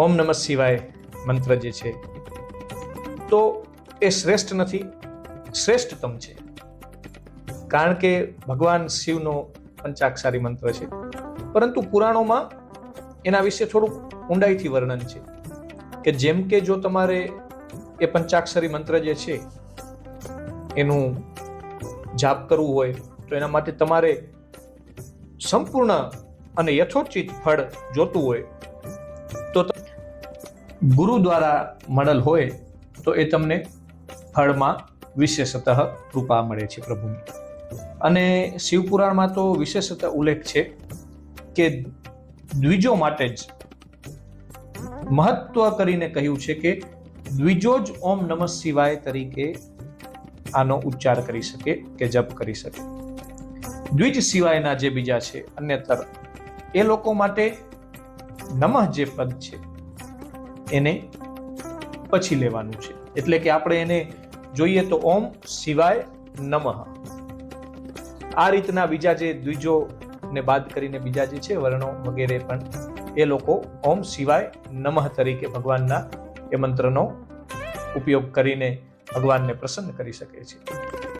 ઓમ નમઃ શિવાય મંત્ર જે છે. તો એ શ્રેષ્ઠ નથી, શ્રેષ્ઠતમ છે. કારણ કે ભગવાન શિવનો પંચાક્ષરી મંત્ર છે. પરંતુ પુરાણોમાં એના વિશે થોડુંક ઊંડાઈથી વર્ણન છે કે જેમ કે જો તમારે એ પંચાક્ષરી મંત્ર જે છે એનું જાપ કરવું હોય, તો એના માટે તમારે સંપૂર્ણ અને યથોચિત ફળ જોતું હોય ગુરુ દ્વારા મળેલ હોય તો એ તમને ફળમાં વિશેષતઃ કૃપા મળે છે પ્રભુની. અને શિવપુરાણમાં તો વિશેષતઃ ઉલ્લેખ છે કે દ્વિજો માટે જ મહત્વ કરીને કહ્યું છે કે દ્વિજો જ ઓમ નમઃ શિવાય તરીકે આનો ઉચ્ચાર કરી શકે કે જપ કરી શકે. દ્વિજ સિવાયના જે બીજા છે, અન્યતર, એ લોકો માટે નમઃ જે પદ છે એને પછી લેવાનું છે. એટલે કે આપણે એને જોઈએ તો ઓમ શિવાય નમઃ. આ રીતના બીજા જે દ્વિજો ને બાદ કરીને બીજા જે છે, વર્ણો વગેરે પણ એ લોકો ઓમ શિવાય નમઃ તરીકે ભગવાનના એ મંત્રનો ઉપયોગ કરીને ભગવાનને પ્રસન્ન કરી શકે છે.